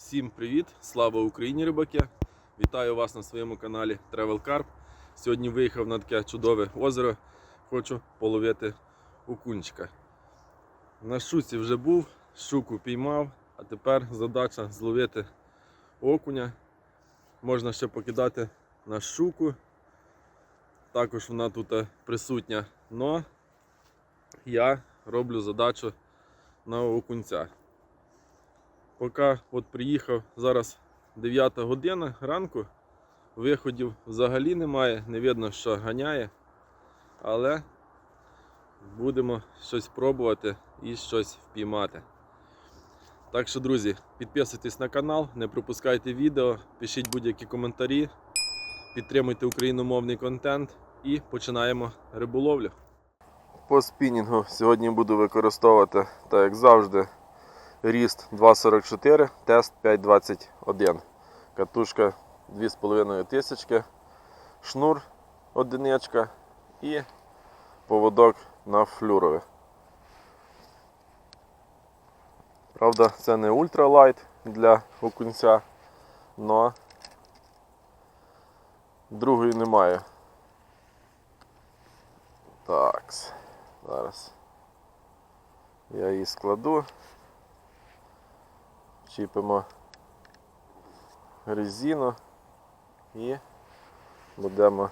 Всім привіт! Слава Україні, рибаки! Вітаю вас на своєму каналі Travel Carp. Сьогодні виїхав на таке чудове озеро. Хочу половити окунчика. На шуці вже був, щуку піймав, а тепер задача зловити окуня. Можна ще покидати на щуку. Також вона тут е, присутня. Но я роблю задачу на окунця. Поки от приїхав зараз 9 година ранку, виходів взагалі немає, не видно, що ганяє, але будемо щось пробувати і щось впіймати. Так що, друзі, підписуйтесь на канал, не пропускайте відео, пишіть будь-які коментарі, підтримуйте україномовний контент і починаємо риболовлю. По спінінгу сьогодні буду використовувати, так як завжди, Ріст 2.44, тест 5.21. Катушка 2500, шнур одиничка і поводок на флюрові. Правда, це не ультралайт для окунця, але другої немає. Так, зараз я її складу чіпимо резину і будемо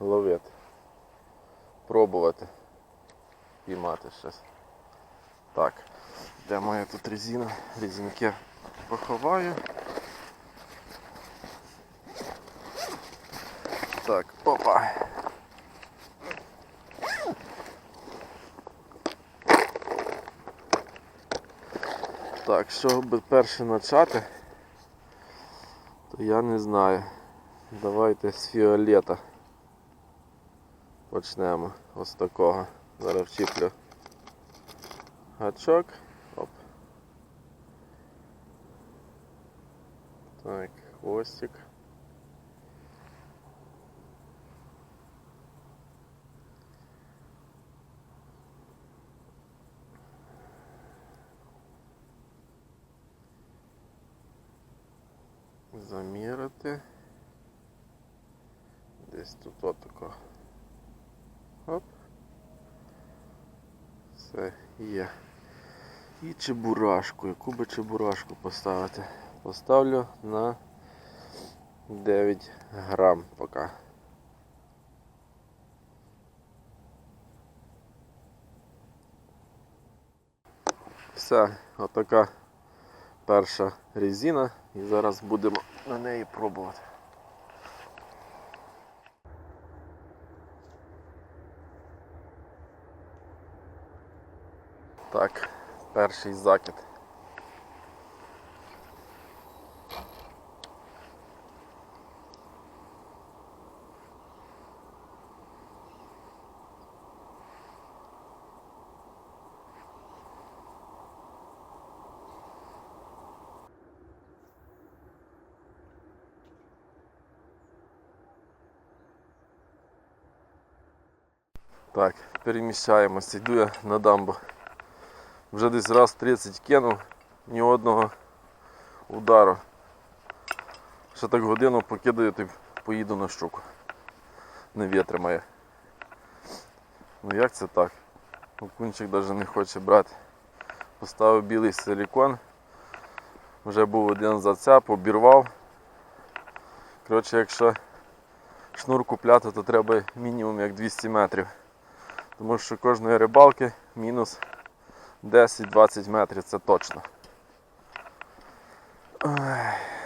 ловити. Пробувати піймати щось. Так, де моя тут резина? Резинки поховаю. Так, опа. Так, щоб перше почати, то я не знаю. Давайте з фіолета почнемо ось такого. Зараз вчіплю гачок. Оп. Так, хвостик. Замірити. Десь тут отако. Оп. Все є. І чебурашку. Яку би чебурашку поставити? Поставлю на 9 грам поки. Все, отака перша резина і зараз будемо на неї пробувати. Так, перший закид. Так, переміщаємося, йду я на дамбу. Вже десь раз 30 кинув, ні одного удару. Ще так годину покидаю, то поїду на щуку. Не витримає. Ну як це так? Окунчик навіть не хоче брати. Поставив білий силікон. Вже був один зацеп, обірвав. Коротше, якщо шнур купляти, то треба мінімум як 200 метрів. Тому що кожної рибалки мінус 10-20 метрів, це точно.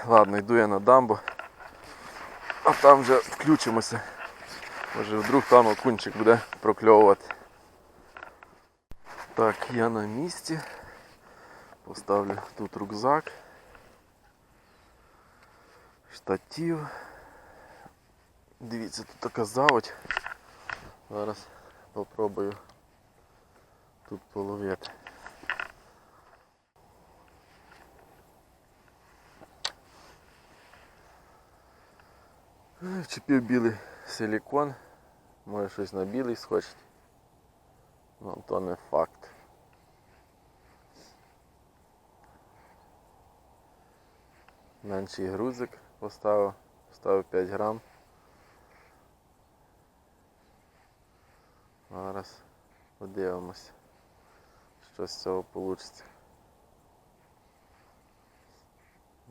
Ладно, йду я на дамбу, а там вже включимося. Може вдруг там окунчик буде прокльовувати. Так, я на місці. Поставлю тут рюкзак, штатив. Дивіться, тут така заводь. Зараз попробую тут половити. Е, білий силікон, може щось на білий схочить. Ну то не факт. Менший грузик поставив, поставив 5 грам. Зараз подивимось, що з цього вийде.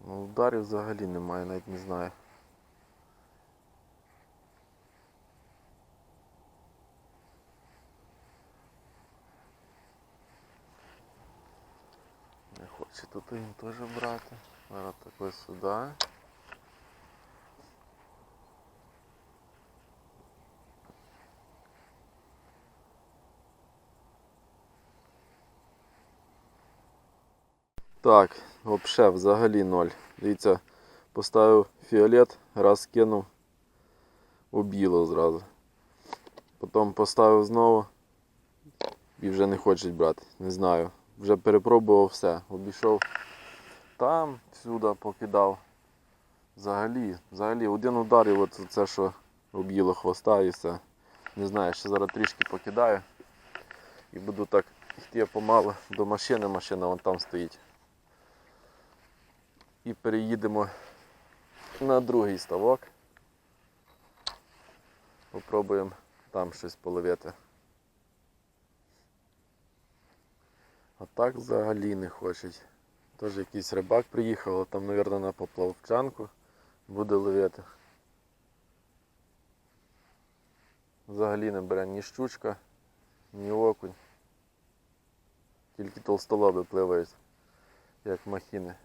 Ну, ударів взагалі немає, навіть не знаю. Не хоче тут він теж брати. Зараз такой сюди. Так, взагалі, взагалі ноль. Дивіться, поставив фіолет, раз кинув у біло зразу. Потім поставив знову і вже не хочуть брати. Не знаю. Вже перепробував все. Обійшов там, всюди покидав. Взагалі, взагалі, один удар і от це, що об'їло хвоста і все. Не знаю, ще зараз трішки покидаю. І буду так йти помалу до машини, машина вон там стоїть. І переїдемо на другий ставок. Попробуємо там щось половити. А так взагалі не хочуть. Теж якийсь рибак приїхав, але там, мабуть, на поплавчанку буде ловити. Взагалі не бере ні щучка, ні окунь. Тільки толстолоби пливають, як махіни.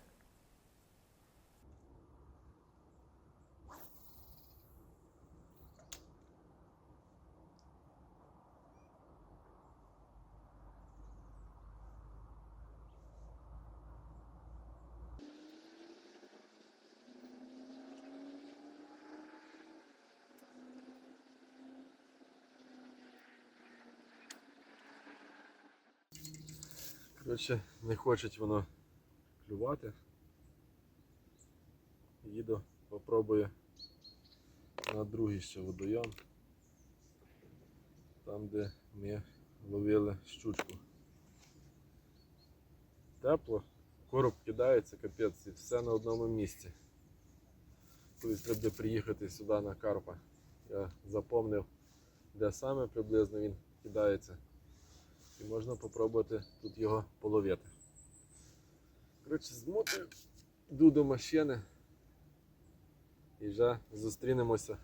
Коротше, не хочуть воно клювати. Їду, попробую на другий ще водойом. Там, де ми ловили щучку. Тепло, короб кидається, капець, і все на одному місці. Колись треба буде приїхати сюди на Карпа. Я запомнив, де саме приблизно він кидається. І можна попробувати тут його половити. Коротше, змотую, йду до машини і вже зустрінемося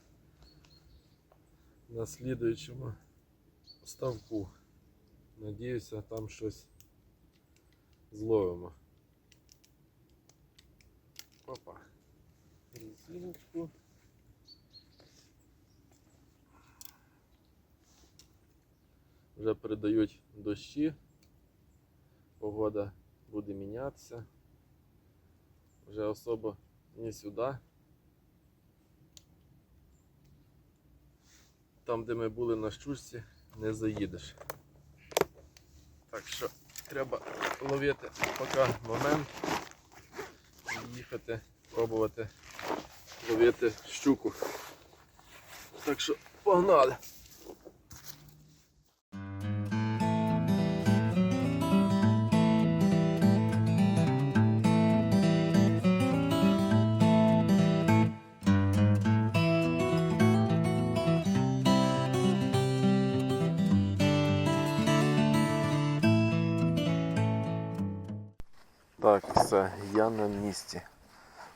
на слідуючому ставку. Надіюся, там щось зловимо. Опа. Резиночку. Вже передають дощі, погода буде мінятися. Вже особо не сюди. Там, де ми були на щучці, не заїдеш. Так що треба ловити поки момент і їхати, пробувати ловити щуку. Так що погнали! Так, все, я на місці.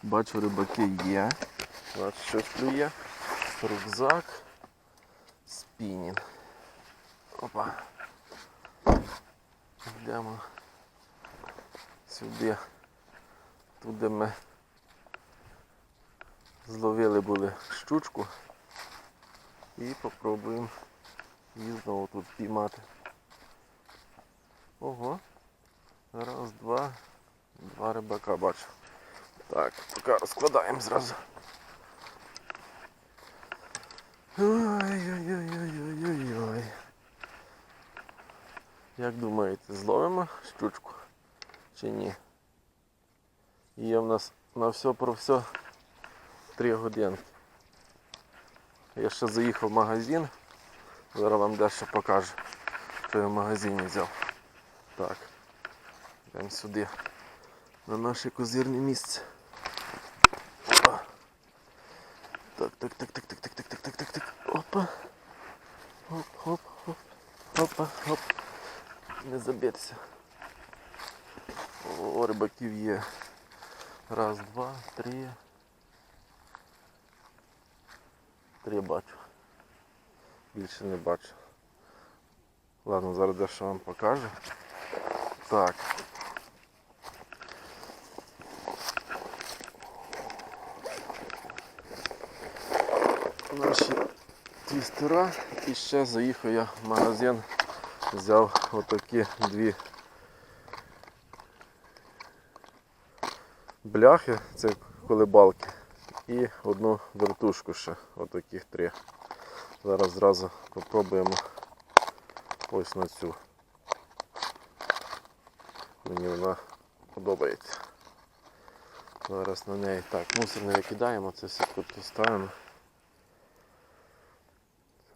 Бачу, рибаки є. От щось клює. Рюкзак. Спінінг. Опа. Йдемо сюди. Тут, де ми зловили були щучку. І попробуємо її знову тут піймати. Ого. Раз, два. Два рибака бачу. Так, поки розкладаємо зразу. Ой-ой-ой-ой-ой-ой. Як думаєте, зловимо щучку чи ні? Є в нас на все про все 3 годинки. Я ще заїхав в магазин. Зараз вам дещо покажу, що я в магазині взяв. Так. Йдемо сюди на наше козирне місце. Так, так, так, так, так, так, так, так, так, так, так. Опа. Хоп, хоп, хоп. Опа, хоп. Не забитися. О, рибаків є. Раз, два, три. Три бачу. Більше не бачу. Ладно, зараз дещо вам покажу. Так. Твістера. І ще заїхав я в магазин, взяв отакі дві бляхи, це колебалки, і одну вертушку ще, отаких три. Зараз зразу попробуємо ось на цю. Мені вона подобається. Зараз на неї. Так, мусор не викидаємо, це все тут ставимо.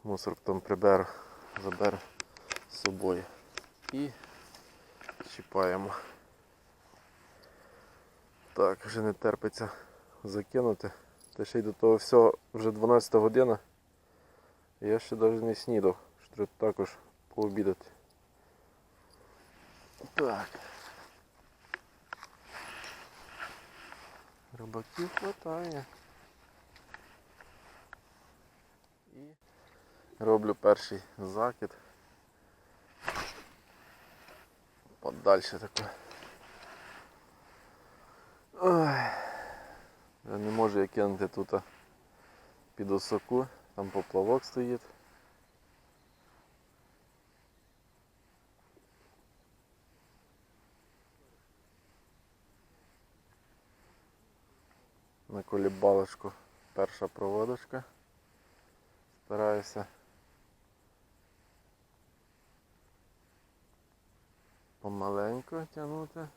Мусор потім приберу, заберу з собою. І чіпаємо. Так, вже не терпиться закинути. Та ще й до того всього вже 12 година. Я ще навіть не снідав, що треба також пообідати. Так. Рибаків хватає. І роблю перший закид. Подальше таке. Я не можу я кинути тут під осоку, там поплавок стоїть. На колібалочку перша проводочка. Стараюся помаленьку тягнути.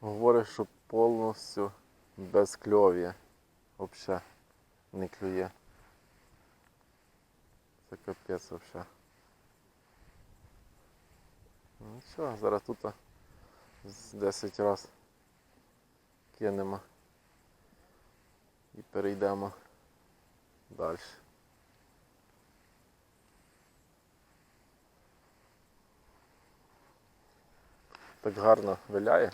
Говорить, що повністю без кльов'я. Взагалі не клює. Це капець взагалі. Ну що, зараз тут з 10 разів кинемо і перейдемо далі. Так гарно виляє.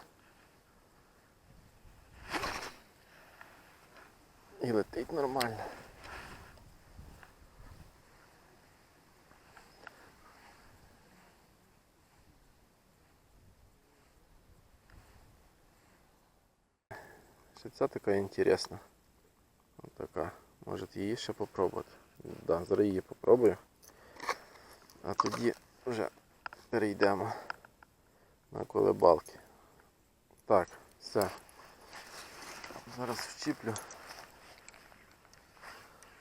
І летить нормально. Ця така інтересна. Ось така. Може її ще попробувати. Да, зараз її попробую. А тоді вже перейдемо на колебалки. Так, все. Зараз вчіплю.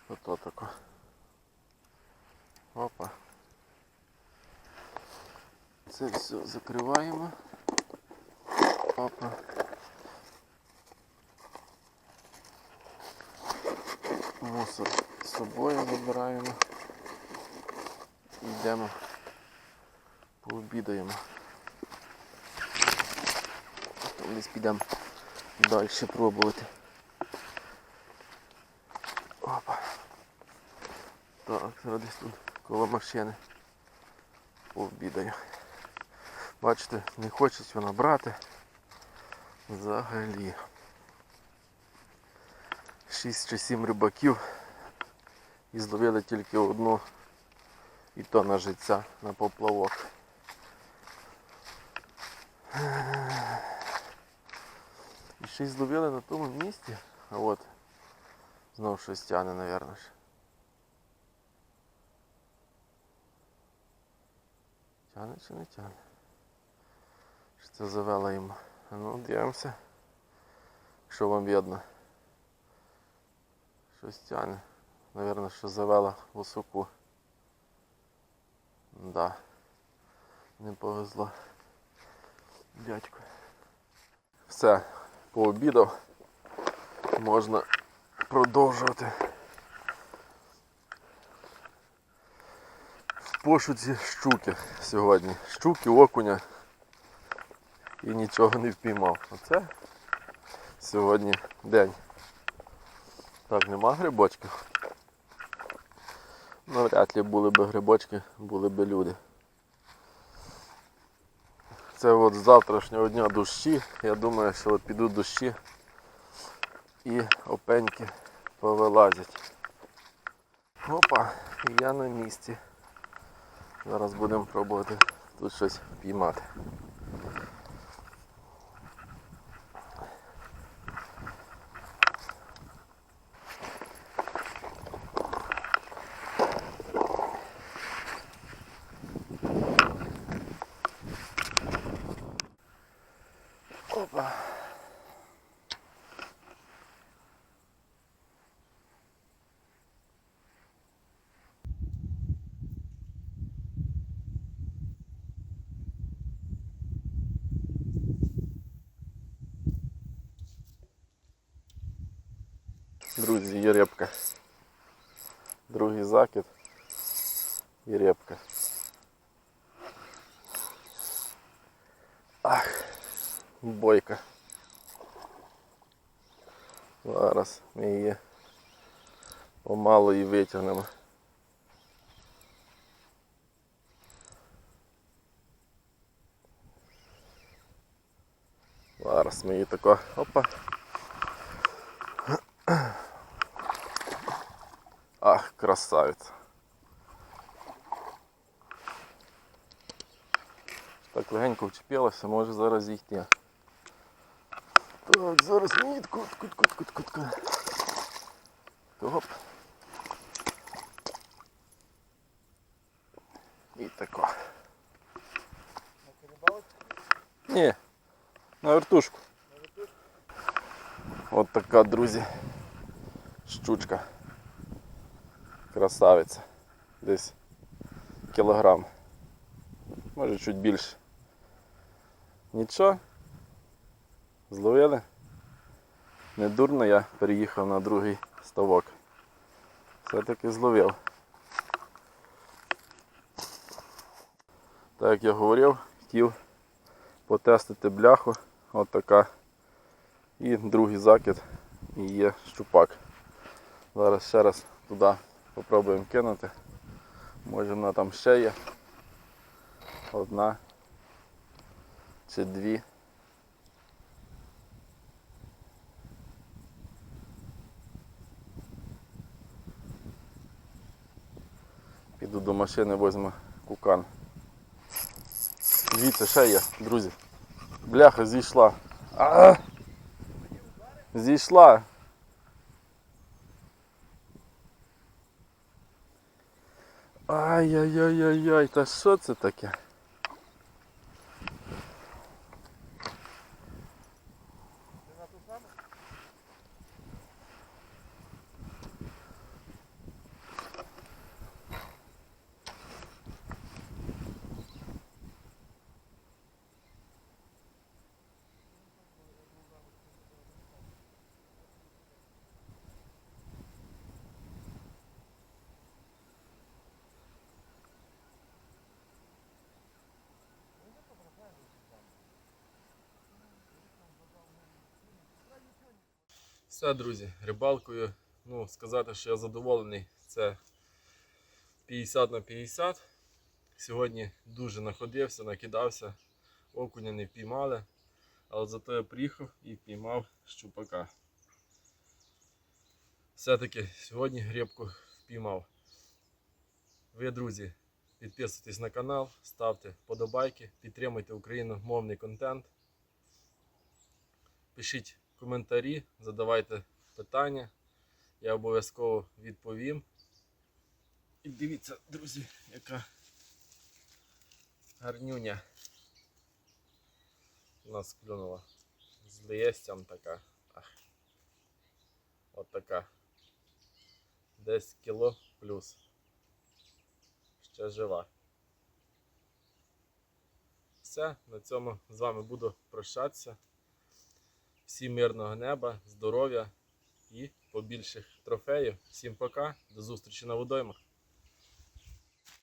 Ото тако. Опа. Це все закриваємо. Опа. Мусор з собою забираємо. Йдемо пообідаємо. Потім десь підемо далі пробувати. Опа. Так, зараз тут коло машини пообідаю. Бачите, не хочуть вона брати взагалі. 6 чи 7 рибаків і зловили тільки одну і то на життя на поплавок. Ще й зловили на тому місці, от знов щось тяне, мабуть. Тяне чи не тяне? Що це завела? А Ну, дивимося. Що вам видно? Щось тяне. Навірно, що завела високу. Да. Не повезло. Дядько. Все, пообідав. Можна продовжувати. В пошуці щуки сьогодні. Щуки, окуня. І нічого не впіймав. Оце Сьогодні день. Так, нема грибочків. Навряд ли були б грибочки, були б люди. Це от з завтрашнього дня дощі. Я думаю, що от підуть дощі і опеньки повилазять. Опа, я на місці. Зараз будемо пробувати тут щось піймати. Опа. Друзі, є репка. Другий закид і репка. Ах, бойка. Зараз ми її помалу і витягнемо. Зараз ми її тако. Опа. Ах, красавиця. Так легенько вчепилася, може зараз їхня. Так, зараз ні, кут, кут, кут, кут, кут, кут. Оп. І тако. Ні, на вертушку. От така, друзі, щучка. Красавиця. Десь кілограм. Може чуть більше. Нічого. Зловили. Не дурно я переїхав на другий ставок. Все-таки зловив. Так як я говорив, хотів потестити бляху. От така. І другий закид і є щупак. Зараз ще раз туди попробуємо кинути. Може вона там ще є. Одна чи дві. Піду до машини, візьму кукан. Дивіться, ще є, друзі. Бляха зійшла. А! Зійшла. Ай-яй-яй-яй-яй, та що це таке? Все, друзі, рибалкою. Ну, сказати, що я задоволений, це 50 на 50. Сьогодні дуже находився, накидався, окуня не піймали, але зато я приїхав і піймав щупака. Все-таки сьогодні грибку впіймав. Ви, друзі, підписуйтесь на канал, ставте вподобайки, підтримуйте україномовний контент. Пишіть коментарі, задавайте питання. Я обов'язково відповім. І дивіться, друзі, яка гарнюня у нас клюнула. З листям така. Ах. От така. Десь кіло плюс. Ще жива. Все, на цьому з вами буду прощатися. Всім мирного неба, здоров'я і побільших трофеїв. Всім пока, до зустрічі на водоймах.